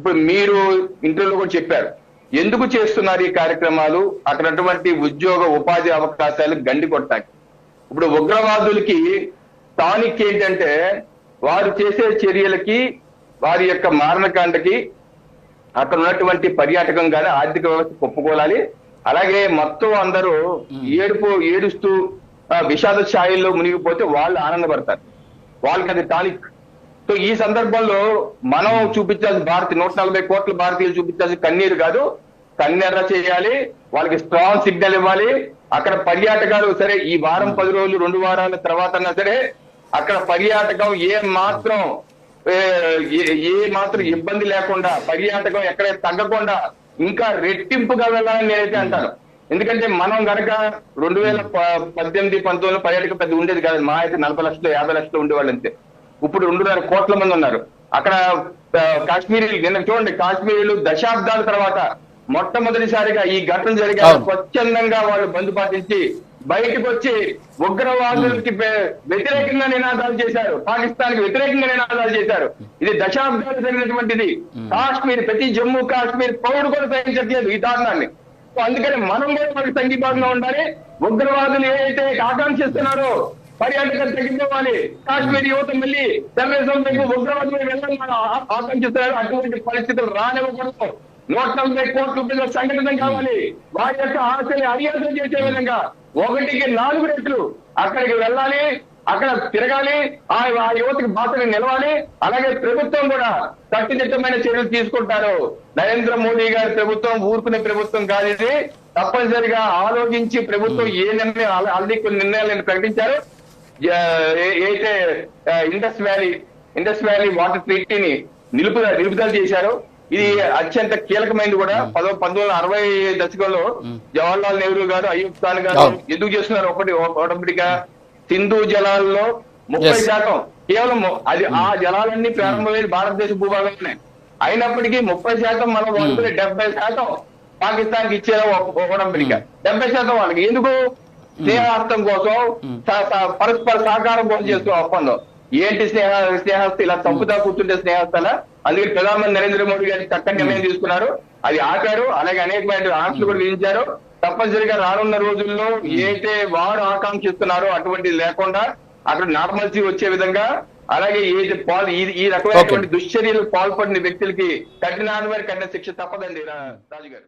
ఇప్పుడు మీరు ఇంటర్వ్యూలో కూడా చెప్పారు. ఎందుకు చేస్తున్నారు ఈ కార్యక్రమాలు? అక్కడ ఉన్నటువంటి ఉద్యోగ ఉపాధి అవకాశాలు గండి కొట్టాలి ఇప్పుడు ఉగ్రవాదులకి టానిక్ ఏంటంటే వారు చేసే చర్యలకి వారి యొక్క మారణకాండకి అక్కడ ఉన్నటువంటి పర్యాటకం కానీ ఆర్థిక వ్యవస్థ ఒప్పుకోవాలి అలాగే మొత్తం అందరూ ఏడుపు ఏడుస్తూ విషాద ఛాయల్లో మునిగిపోతే వాళ్ళు ఆనందపడతారు. వాళ్ళకి అది టానిక్. సో ఈ సందర్భంలో మనం చూపించాల్సిన భారతీయ నూట నలభై కోట్ల భారతీయులు చూపించాల్సిన కన్నీరు కాదు. కన్నెర్ర చేయాలి వాళ్ళకి స్ట్రాంగ్ సిగ్నల్ ఇవ్వాలి. అక్కడ పర్యాటకాలు సరే ఈ వారం పది రోజులు రెండు వారాల తర్వాత అన్నా సరే అక్కడ పర్యాటకం ఏ మాత్రం ఏ మాత్రం ఇబ్బంది లేకుండా పర్యాటకం ఎక్కడ తగ్గకుండా ఇంకా రెట్టింపుగా వెళ్ళాలని నేనైతే అంటాను. ఎందుకంటే మనం గనక రెండు వేల ప- పద్దెనిమిది పంతొమ్మిది పర్యాటక పెద్ద ఉండేది కాదు. మా అయితే నలభై లక్షలు యాభై లక్షలు ఉండేవాళ్ళు అంతే. ఇప్పుడు రెండున్నర కోట్ల మంది ఉన్నారు. అక్కడ కాశ్మీరీలు నిన్న చూడండి కాశ్మీరీలు దశాబ్దాల తర్వాత మొట్టమొదటిసారిగా ఈ ఘటన జరిగే. స్వచ్ఛందంగా వాళ్ళు బంధు పాటించి బయటకు వచ్చి ఉగ్రవాదులకి వ్య- వ్యతిరేకంగా నినాదాలు చేశారు. పాకిస్తాన్కి వ్యతిరేకంగా నినాదాలు చేశారు. ఇది దశాబ్దాలు జరిగినటువంటిది. కాశ్మీర్ ప్రతి జమ్మూ కాశ్మీర్ పౌరుడు కూడా సహించట్లేదు ఈ దారుణాన్ని. అందుకని మనం కూడా మనకి సంఘీభాగంగా ఉండాలి. ఉగ్రవాదులు ఏదైతే ఆకాంక్షిస్తున్నారో పర్యాటకం తగ్గిపోవాలి కాశ్మీర్ యువత మళ్ళీ టెర్రరిజం వైపు ఉగ్రవాదులు వెళ్ళాలని మనం ఆ- ఆకాంక్షిస్తున్నారు. అటువంటి పరిస్థితులు రానివ్వకూడదు. నూట నలభై కోట్ల రూపాయల సంఘటన కావాలి. వారి యొక్క ఆశని అడియాసం చేసే విధంగా ఒకటికి నాలుగు రెట్లు అక్కడికి వెళ్ళాలి అక్కడ తిరగాలి ఆ యువతకి బాధని నిలవాలి. అలాగే ప్రభుత్వం కూడా కట్టుదిట్టమైన చర్యలు తీసుకుంటారు. నరేంద్ర మోడీ గారి ప్రభుత్వం ఊరుకునే ప్రభుత్వం కాదు ఇది. తప్పనిసరిగా ఆలోచించి ప్రభుత్వం ఏ నిర్ణయం కొన్ని నిర్ణయాలను ప్రకటించారు. జ- ఏ- అయితే ఆ, Indus valley Indus valley water ట్రీటీని నిలుపుదల నిలుపుదల చేశారు. ఇది అత్యంత కీలకమైనది కూడా. పదో పంతొమ్మిది వందల అరవై దశకంలో జవహర్లాల్ నెహ్రూ గారు అయ్యూబ్ ఖాన్ గారు. ఎందుకు చేస్తున్నారు ఒకటి? ఆటోమేటిక్గా సింధు జలాల్లో ముప్పై. శాతం కేవలం అది ఆ జలాలన్నీ ప్రారంభమైన భారతదేశ భూభాగంలోనే. అయినప్పటికీ ముప్పై శాతం మనం వాడుకునే డెబ్బై శాతం పాకిస్తాన్కి ఇచ్చారు ఒడంబడిక డెబ్బై శాతం వాళ్ళకి. ఎందుకు? స్నేహార్థం కోసం పరస్పర సహకారం కోసం చేస్తున్న ఒప్పందం. ఏంటి స్నేహ స్నేహస్థ? ఇలా చంపుతా కూర్చుంటే స్నేహస్థల? అందుకే ప్రధానమంత్రి నరేంద్ర మోడీ గారి చక్కని నిర్ణయం తీసుకున్నారు. అది ఆపారు అలాగే అనేకమైన ఆంక్షలు కూడా విధించారు. తప్పనిసరిగా రానున్న రోజుల్లో ఏదైతే వారు ఆకాంక్షిస్తున్నారో అటువంటిది లేకుండా అక్కడ నార్మల్సీ వచ్చే విధంగా అలాగే ఏది పాల్ ఈ- రకమైనటువంటి దుశ్చర్యలు పాల్పడిన వ్యక్తులకి కఠినాత్మైన కఠిన శిక్ష తప్పదండి రాజు గారు